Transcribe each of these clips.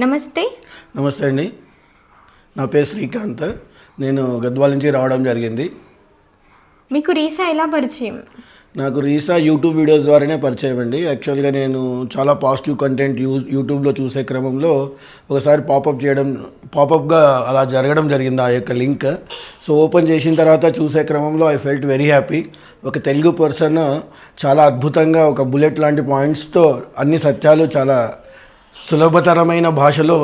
నమస్తే. నమస్తే అండి. నా పేరు శ్రీకాంత్. నేను గద్వాల నుంచి రావడం జరిగింది. మీకు రీసా ఎలా పరిచయం? నాకు రీసా యూట్యూబ్ వీడియోస్ ద్వారానే పరిచయం అండి. యాక్చువల్గా నేను చాలా పాజిటివ్ కంటెంట్ యూ యూట్యూబ్లో చూసే క్రమంలో ఒకసారి పాపప్ చేయడం పాపప్గా అలా జరగడం జరిగింది ఆ యొక్క లింక్. సో ఓపెన్ చేసిన తర్వాత చూసే క్రమంలో ఐ ఫెల్ట్ వెరీ హ్యాపీ. ఒక తెలుగు పర్సన్ చాలా అద్భుతంగా ఒక బుల్లెట్ లాంటి పాయింట్స్తో అన్ని సత్యాలు చాలా సులభతరమైన భాషలో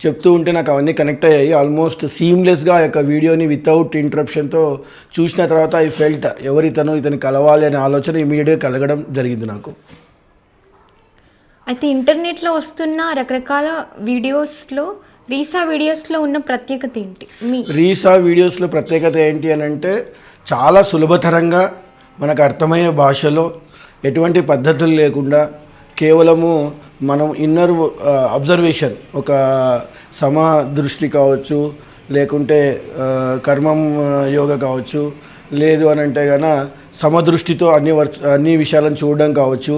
చెప్తూ ఉంటే నాకు అవన్నీ కనెక్ట్ అయ్యాయి. ఆల్మోస్ట్ సీమ్లెస్గా ఆ యొక్క వీడియోని వితౌట్ ఇంటరప్షన్తో చూసిన తర్వాత ఐ ఫెల్ట్ ఎవరు ఇతను ఇతను కలవాలి అనే ఆలోచన ఇమీడియట్గా కలగడం జరిగింది నాకు. అయితే ఇంటర్నెట్లో వస్తున్న రకరకాల వీడియోస్లో రీసా వీడియోస్లో ఉన్న ప్రత్యేకత ఏంటి? మీ రీసా వీడియోస్లో ప్రత్యేకత ఏంటి అని అంటే చాలా సులభతరంగా మనకు అర్థమయ్యే భాషలో ఎటువంటి పద్ధతులు లేకుండా కేవలము మనం ఇన్నర్ అబ్జర్వేషన్ ఒక సమ దృష్టి కావచ్చు లేకుంటే కర్మం యోగ కావచ్చు లేదు అని అంటే గన సమదృష్టితో అన్ని వర్క్స్ అన్ని విషయాలను చూడడం కావచ్చు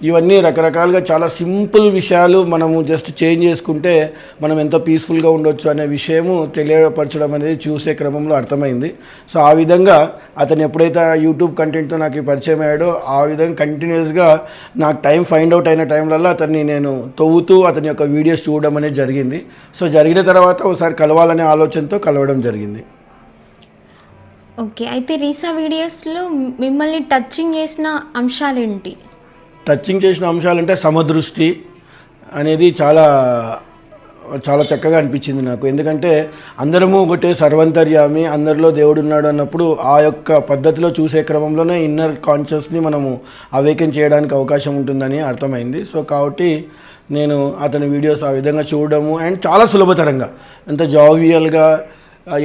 ఇవన్నీ రకరకాలుగా చాలా సింపుల్ విషయాలు మనము జస్ట్ చేంజ్ చేసుకుంటే మనం ఎంతో పీస్ఫుల్గా ఉండొచ్చు అనే విషయము తెలియపరచడం అనేది చూసే క్రమంలో అర్థమైంది. సో ఆ విధంగా అతను ఎప్పుడైతే యూట్యూబ్ కంటెంట్తో నాకు పరిచయం అయ్యాడో ఆ విధంగా కంటిన్యూస్గా నాకు టైం ఫైండ్ అవుట్ అయిన టైంలలో అతన్ని నేను తవ్వుతూ అతని యొక్క వీడియోస్ చూడడం అనేది జరిగింది. సో జరిగిన తర్వాత ఒకసారి కలవాలనే ఆలోచనతో కలవడం జరిగింది. ఓకే అయితే రీసా వీడియోస్లో మిమ్మల్ని టచింగ్ చేసిన అంశాలేంటి? టచింగ్ చేసిన అంశాలంటే సమదృష్టి అనేది చాలా చాలా చక్కగా అనిపించింది నాకు. ఎందుకంటే అందరము ఒకటే సర్వంతర్యామి అందరిలో దేవుడు ఉన్నాడు అన్నప్పుడు ఆ యొక్క పద్ధతిలో చూసే క్రమంలోనే ఇన్నర్ కాన్షియస్ని మనము అవేకన్ చేయడానికి అవకాశం ఉంటుందని అర్థమైంది. సో కాబట్టి నేను అతని వీడియోస్ ఆ విధంగా చూడడము అండ్ చాలా సులభతరంగా ఎంత జావియల్గా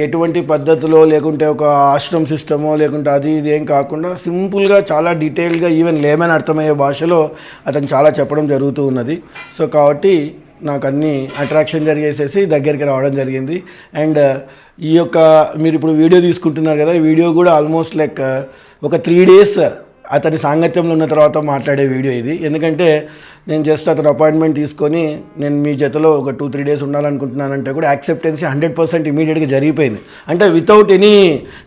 ఎటువంటి పద్ధతిలో లేకుంటే ఒక ఆశ్రమ్ సిస్టమో లేకుంటే అది ఇది ఏం కాకుండా సింపుల్గా చాలా డీటెయిల్గా ఈవెన్ లేమని అర్థమయ్యే భాషలో అతను చాలా చెప్పడం జరుగుతూ ఉన్నది. సో కాబట్టి నాకు అన్ని అట్రాక్షన్ జరిగేసేసి దగ్గరికి రావడం జరిగింది. అండ్ ఈ యొక్క మీరు ఇప్పుడు వీడియో తీసుకుంటున్నారు కదా ఈ వీడియో కూడా ఆల్మోస్ట్ లైక్ ఒక త్రీ డేస్ అతని సాంగత్యంలో ఉన్న తర్వాత మాట్లాడే వీడియో ఇది. ఎందుకంటే నేను జస్ట్ అతను అపాయింట్మెంట్ తీసుకొని నేను మీ జతలో ఒక టూ త్రీ డేస్ ఉండాలనుకుంటున్నానంటే కూడా యాక్సెప్టెన్సీ హండ్రెడ్ పర్సెంట్ ఇమీడియట్గా జరిగిపోయింది. అంటే వితౌట్ ఎనీ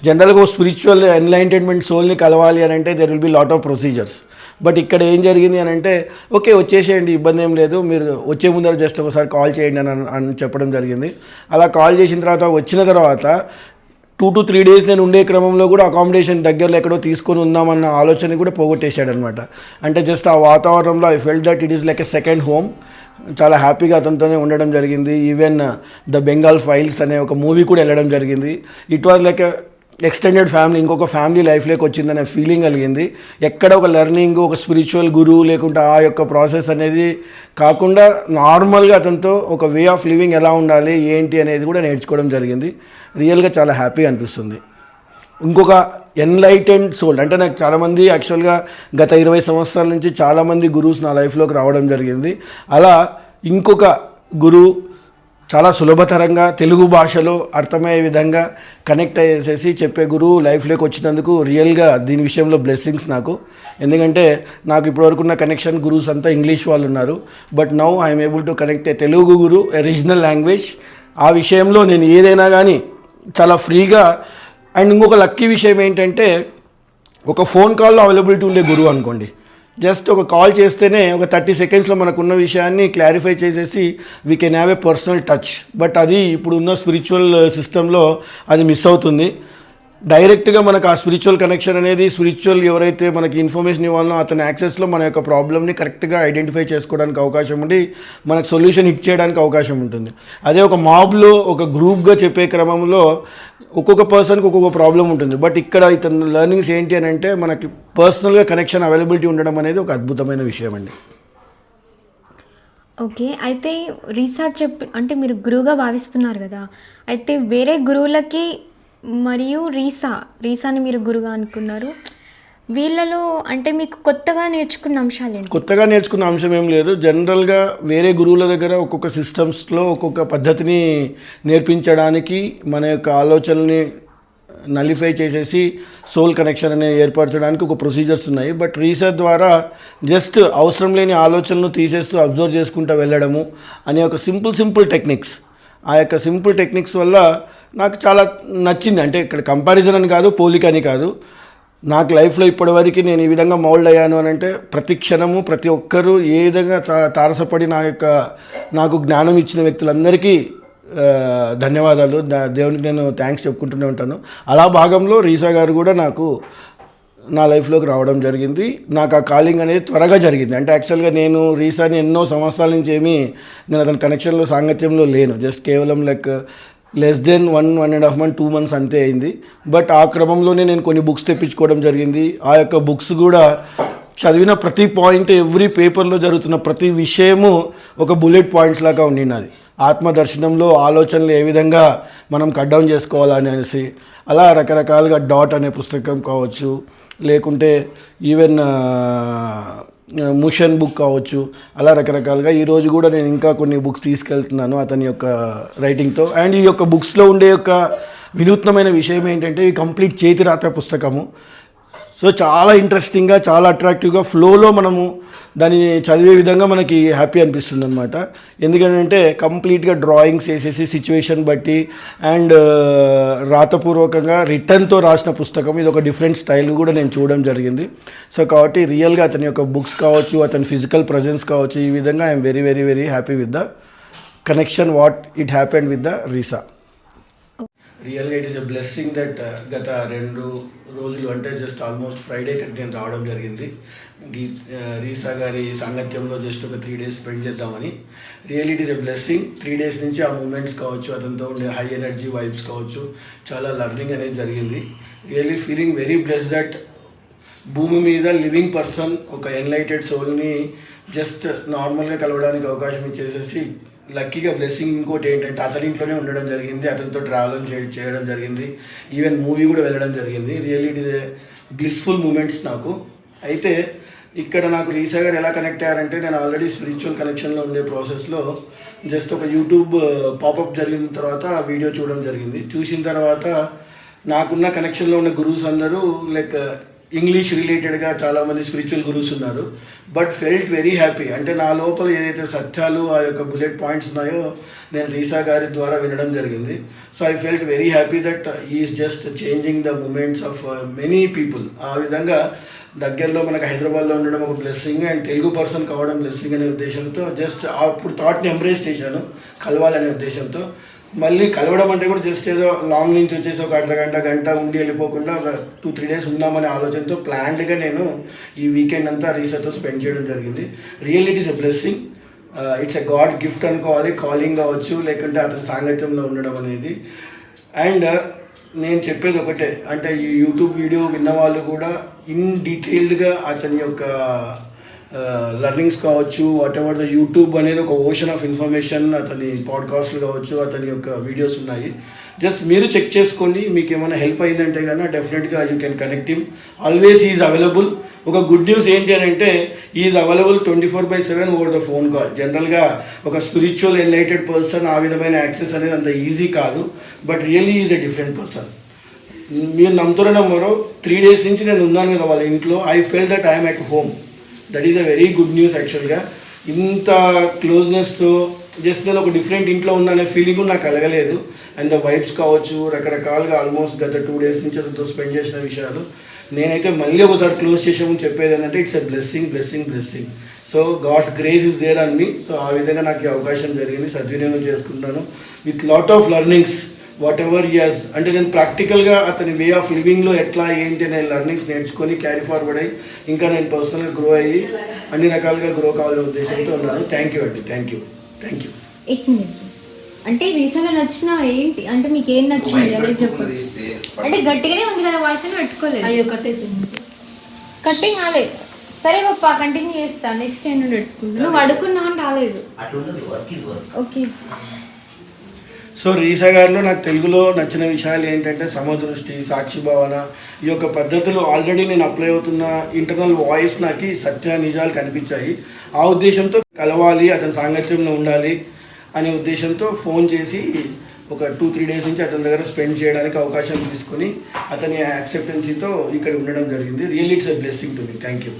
జనరల్గా స్పిరిచువల్ ఎన్లైంటైన్మెంట్ సోల్ని కలవాలి అని అంటే there will be lot of procedures but ఇక్కడ ఏం జరిగింది అని అంటే ఓకే వచ్చేసేయండి ఇబ్బంది ఏం లేదు మీరు వచ్చే ముందర జస్ట్ ఒకసారి కాల్ చేయండి అని అని చెప్పడం జరిగింది. అలా కాల్ చేసిన తర్వాత వచ్చిన తర్వాత టూ టు త్రీ డేస్ నేను ఉండే క్రమంలో కూడా అకామిడేషన్ దగ్గరలో ఎక్కడో తీసుకొని ఉందామన్న ఆలోచన కూడా పోగొట్టేశాడు అనమాట అంటే జస్ట్ ఆ వాతావరణంలో I felt that it is like a second home చాలా హ్యాపీగా అతనితోనే ఉండడం జరిగింది. ఈవెన్ ద బెంగాల్ ఫైల్స్ అనే ఒక మూవీ కూడా వెళ్ళడం జరిగింది. It was like extended family ఇంకొక ఫ్యామిలీ లైఫ్లోకి వచ్చిందనే ఫీలింగ్ కలిగింది. ఎక్కడ ఒక లెర్నింగ్ ఒక స్పిరిచువల్ గురువు లేకుంటే ఆ యొక్క ప్రాసెస్ అనేది కాకుండా నార్మల్గా అతనితో ఒక వే ఆఫ్ లివింగ్ ఎలా ఉండాలి ఏంటి అనేది కూడా నేర్చుకోవడం జరిగింది. రియల్గా చాలా హ్యాపీ అనిపిస్తుంది. ఇంకొక ఎన్లైటెండ్ సోల్ అంటే నాకు చాలామంది యాక్చువల్గా గత ఇరవై సంవత్సరాల నుంచి చాలామంది గురువుస్ నా లైఫ్లోకి రావడం జరిగింది. అలా ఇంకొక గురువు చాలా సులభతరంగా తెలుగు భాషలో అర్థమయ్యే విధంగా కనెక్ట్ అయ్యేసేసి చెప్పే గురువు లైఫ్లోకి వచ్చినందుకు రియల్గా దీని విషయంలో బ్లెస్సింగ్స్ నాకు. ఎందుకంటే నాకు ఇప్పటివరకు ఉన్న కనెక్షన్ గురువుస్ అంతా ఇంగ్లీష్ వాళ్ళు ఉన్నారు. But now I'm able to connect a Telugu Guru regional language. ఆ విషయంలో నేను ఏదైనా కానీ చాలా ఫ్రీగా అండ్ ఇంకొక లక్కీ విషయం ఏంటంటే ఒక ఫోన్ కాల్లో అవైలబిలిటీ ఉండే గురువు అనుకోండి. జస్ట్ ఒక కాల్ చేస్తేనే ఒక థర్టీ సెకండ్స్లో మనకున్న విషయాన్ని క్లారిఫై చేసేసి we can have a personal touch but అది ఇప్పుడున్న స్పిరిచువల్ సిస్టంలో uh, అది మిస్ అవుతుంది. డైరెక్ట్గా మనకు ఆ స్పిరిచువల్ కనెక్షన్ అనేది స్పిరిచువల్ ఎవరైతే మనకి ఇన్ఫర్మేషన్ ఇవ్వాలనో అతని యాక్సెస్లో మన యొక్క ప్రాబ్లమ్ని కరెక్ట్గా ఐడెంటిఫై చేసుకోవడానికి అవకాశం ఉండి మనకు సొల్యూషన్ ఇచ్చేయడానికి అవకాశం ఉంటుంది. అదే ఒక మాబ్లో ఒక గ్రూప్గా చెప్పే క్రమంలో ఒక్కొక్క పర్సన్కి ఒక్కొక్క ప్రాబ్లం ఉంటుంది. బట్ ఇక్కడ ఇతని లెర్నింగ్స్ ఏంటి అని అంటే మనకి పర్సనల్గా కనెక్షన్ అవైలబిలిటీ ఉండడం అనేది ఒక అద్భుతమైన విషయం అండి. ఓకే అయితే రీసెర్చ్ చెప్పి అంటే మీరు గురువుగా భావిస్తున్నారు కదా అయితే వేరే గురువులకి మరియు రీసా. రీసాని మీరు గురువుగా అనుకున్నారు. వీళ్ళలో అంటే మీకు కొత్తగా నేర్చుకున్న అంశాలు ఏంటి కొత్తగా నేర్చుకున్న అంశం ఏం లేదు. జనరల్గా వేరే గురువుల దగ్గర ఒక్కొక్క సిస్టమ్స్లో ఒక్కొక్క పద్ధతిని నేర్పించడానికి మన యొక్క ఆలోచనల్ని నలిఫై చేసేసి సోల్ కనెక్షన్ అనేది ఏర్పరచడానికి ఒక ప్రొసీజర్స్ ఉన్నాయి. బట్ రీసెర్చ్ ద్వారా జస్ట్ అవసరం లేని ఆలోచనలు తీసేస్తూ అబ్జర్వ్ చేసుకుంటూ వెళ్ళడము అనే ఒక సింపుల్ సింపుల్ టెక్నిక్స్. ఆ యొక్క సింపుల్ టెక్నిక్స్ వల్ల నాకు చాలా నచ్చింది. అంటే ఇక్కడ కంపారిజన్ అని కాదు పోలిక అని కాదు. నాకు లైఫ్లో ఇప్పటివరకు నేను ఈ విధంగా మౌల్డ్ అయ్యాను అని అంటే ప్రతి క్షణము ప్రతి ఒక్కరూ ఏ విధంగా తారసపడి నా యొక్క నాకు జ్ఞానం ఇచ్చిన వ్యక్తులందరికీ ధన్యవాదాలు. దేవునికి నేను థ్యాంక్స్ చెప్పుకుంటూనే ఉంటాను. అలా భాగంలో రీసా గారు కూడా నాకు నా లైఫ్లోకి రావడం జరిగింది. నాకు ఆ కాలింగ్ అనేది త్వరగా జరిగింది. అంటే యాక్చువల్గా నేను రీసాని ఎన్నో సంవత్సరాల నుంచి ఏమీ నేను అతని కనెక్షన్లో సాంగత్యంలో లేను. జస్ట్ కేవలం like less than one one and half month two months అంతే అయింది. బట్ ఆ క్రమంలోనే నేను కొన్ని బుక్స్ తెప్పించుకోవడం జరిగింది. ఆ యొక్క బుక్స్ కూడా చదివిన ప్రతి పాయింట్ ఎవ్రీ పేపర్లో జరుగుతున్న ప్రతి విషయము ఒక బుల్లెట్ పాయింట్స్ లాగా ఉండినది. ఆత్మదర్శనంలో ఆలోచనలు ఏ విధంగా మనం కట్ డౌన్ చేసుకోవాలనేసి అలా రకరకాలుగా డాట్ అనే పుస్తకం కావచ్చు లేకుంటే ఈవెన్ ముషన్ బుక్ కావచ్చు అలా రకరకాలుగా. ఈరోజు కూడా నేను ఇంకా కొన్ని బుక్స్ తీసుకెళ్తున్నాను అతని యొక్క రైటింగ్తో అండ్ ఈ యొక్క బుక్స్లో ఉండే యొక్క వినూత్నమైన విషయం ఏంటంటే ఈ కంప్లీట్ చేతిరాత పుస్తకము. సో చాలా ఇంట్రెస్టింగ్గా చాలా అట్రాక్టివ్గా ఫ్లోలో మనము దాన్ని చదివే విధంగా మనకి హ్యాపీ అనిపిస్తుంది అనమాట ఎందుకంటే కంప్లీట్గా డ్రాయింగ్స్ వేసేసి సిచ్యువేషన్ బట్టి అండ్ uh, రాతపూర్వకంగా రిటర్న్తో రాసిన పుస్తకం ఇది ఒక డిఫరెంట్ స్టైల్ కూడా నేను చూడడం జరిగింది. సో కాబట్టి రియల్గా అతని యొక్క బుక్స్ కావచ్చు అతని ఫిజికల్ ప్రజెన్స్ కావచ్చు ఈ విధంగా I'm very very very happy with the connection what it happened with the రీసా రియల్గా it is a blessing that uh, గత రెండు రోజులు అంటే జస్ట్ ఆల్మోస్ట్ ఫ్రైడే నేను రావడం జరిగింది. గీ uh, రీసా గారి సాంగత్యంలో జస్ట్ ఒక త్రీ డేస్ స్పెండ్ చేద్దామని. Real it is a blessing. Three days నుంచి ఆ మూమెంట్స్ కావచ్చు అతనితో ఉండే హై ఎనర్జీ వైబ్స్ కావచ్చు చాలా లర్నింగ్ అనేది జరిగింది. Really feeling very bless that భూమి మీద లివింగ్ పర్సన్ ఒక ఎన్లైటెడ్ సోల్ని జస్ట్ నార్మల్గా కలవడానికి అవకాశం ఇచ్చేసేసి లక్కీగా బ్లెస్సింగ్ ఇంకోటి ఏంటంటే అతని ఇంట్లోనే ఉండడం జరిగింది అతనితో ట్రావెల్ చేయడం జరిగింది. ఈవెన్ మూవీ కూడా వెళ్ళడం జరిగింది. Really it is blissful moments నాకు. అయితే ఇక్కడ నాకు రీసా గారు ఎలా కనెక్ట్ అయ్యారంటే నేను ఆల్రెడీ స్పిరిచువల్ కనెక్షన్లో ఉండే ప్రాసెస్లో జస్ట్ ఒక యూట్యూబ్ పాపప్ uh, జరిగిన తర్వాత ఆ వీడియో చూడడం జరిగింది. చూసిన తర్వాత నాకున్న కనెక్షన్లో ఉన్న గురువుస్ అందరూ లైక్ uh, ఇంగ్లీష్ రిలేటెడ్గా చాలామంది స్పిరిచువల్ గురువుస్ ఉన్నారు. బట్ ఫెల్ట్ వెరీ హ్యాపీ అంటే నా లోపల ఏదైతే సత్యాలు ఆ యొక్క బుల్లెట్ పాయింట్స్ ఉన్నాయో నేను రీసా గారి ద్వారా వినడం జరిగింది. So I felt very happy that is just changing the moments of many people ఆ విధంగా దగ్గరలో మనకు హైదరాబాద్లో ఉండడం ఒక బ్లెస్సింగ్ అండ్ తెలుగు పర్సన్ కావడం బ్లెస్సింగ్ అనే ఉద్దేశంతో జస్ట్ అప్పుడు థాట్ని ఎంబ్రేస్ చేశాను. కలవాలనే ఉద్దేశంతో. మళ్ళీ కలవడం అంటే కూడా జస్ట్ ఏదో లాంగ్ నుంచి వచ్చేసి ఒక అర్ధ గంట గంట ఉండి వెళ్ళిపోకుండా ఒక టూ త్రీ డేస్ ఉందామనే ఆలోచనతో ప్లాన్డ్గా నేను ఈ వీకెండ్ అంతా రీసెర్చ్తో స్పెండ్ చేయడం జరిగింది. Real it is a blessing it's a God gift అనుకోవాలి. కాలింగ్ కావచ్చు లేకుంటే అతని సాంగత్యంలో ఉండడం అనేది. అండ్ uh, నేను చెప్పేది ఒకటే. అంటే ఈ యూట్యూబ్ వీడియో విన్న వాళ్ళు కూడా ఇన్ డీటెయిల్డ్గా అతని యొక్క లర్నింగ్స్ కావచ్చు వాట్ ఎవర్ ద యూట్యూబ్ అనేది ఒక ఓషన్ ఆఫ్ ఇన్ఫర్మేషన్ అతని పాడ్కాస్ట్లు కావచ్చు అతని యొక్క వీడియోస్ ఉన్నాయి. జస్ట్ మీరు చెక్ చేసుకోండి మీకు ఏమైనా హెల్ప్ అయిందంటే కన్నా డెఫినెట్గా you can connect him always is available ఒక గుడ్ న్యూస్ ఏంటి అని అంటే is available twenty four by seven over the phone call జనరల్గా ఒక స్పిరిచువల్ ఎన్లైటెడ్ పర్సన్ ఆ విధమైన యాక్సెస్ అనేది అంత ఈజీ కాదు. But really is a different person మీరు నమ్ముతున్న మరో త్రీ డేస్ నుంచి నేను ఉన్నాను కదా వాళ్ళ ఇంట్లో I fell that I'm at home that is a very good news యాక్చువల్గా ఇంత క్లోజ్నెస్తో జస్ట్ నేను ఒక డిఫరెంట్ ఇంట్లో ఉన్నానే ఫీలింగ్ నాకు కలగలేదు. అండ్ ద వైబ్స్ కావచ్చు రకరకాలుగా ఆల్మోస్ట్ గత టూ డేస్ నుంచి అతనితో స్పెండ్ చేసిన విషయాలు. నేనైతే మళ్ళీ ఒకసారి క్లోజ్ చేసామని చెప్పేది ఏంటంటే it's a blessing blessing blessing so God's grace is there అన్ని సో ఆ విధంగా నాకు ఈ అవకాశం జరిగింది. సద్వినియోగం చేసుకుంటాను. With lot of learnings whatever yes అంటే నేను ప్రాక్టికల్గా అతని వే ఆఫ్ లివింగ్లో ఎట్లా ఏంటి అనే లర్నింగ్స్ నేర్చుకొని క్యారీ ఫార్వర్డ్ అయ్యి ఇంకా నేను పర్సనల్గా గ్రో అయ్యి అన్ని రకాలుగా గ్రో కావాలనే ఉద్దేశంతో ఉన్నాను. థ్యాంక్ యూ అండి. థ్యాంక్ యూ థ్యాంక్ యూ అంటే రీసాలో నచ్చిన ఏంటి? అంటే మీకు ఏం నచ్చింది? అనేది చెప్పండి అంటే గట్టిగానే ఉంది కదా వాయిస్ అని పెట్టుకోలేదు. అయ్యో కట్ అయిపోయింది. కట్టింగ్ రాలేదు సరే పప్పా కంటిన్యూ చేస్తా. నెక్స్ట్ ఏంటో పెట్టుకుంటా నువ్వు అడుక్కున్నావు అని రాలేదు. ఓకే సో రీసా గారిలో నాకు తెలుగులో నచ్చిన విషయాలు ఏంటంటే సమదృష్టి సాక్షి భావన ఈ యొక్క పద్ధతులు ఆల్రెడీ నేను అప్లై అవుతున్న ఇంటర్నల్ వాయిస్ నాకు సత్య నిజాలు కనిపించాయి. ఆ ఉద్దేశంతో కలవాలి అతని సాంగత్యంలో ఉండాలి అనే ఉద్దేశంతో ఫోన్ చేసి ఒక టూ త్రీ డేస్ నుంచి అతని దగ్గర స్పెండ్ చేయడానికి అవకాశం తీసుకొని అతని యాక్సెప్టెన్సీతో ఇక్కడ ఉండడం జరిగింది. Real it's a blessing to me thank you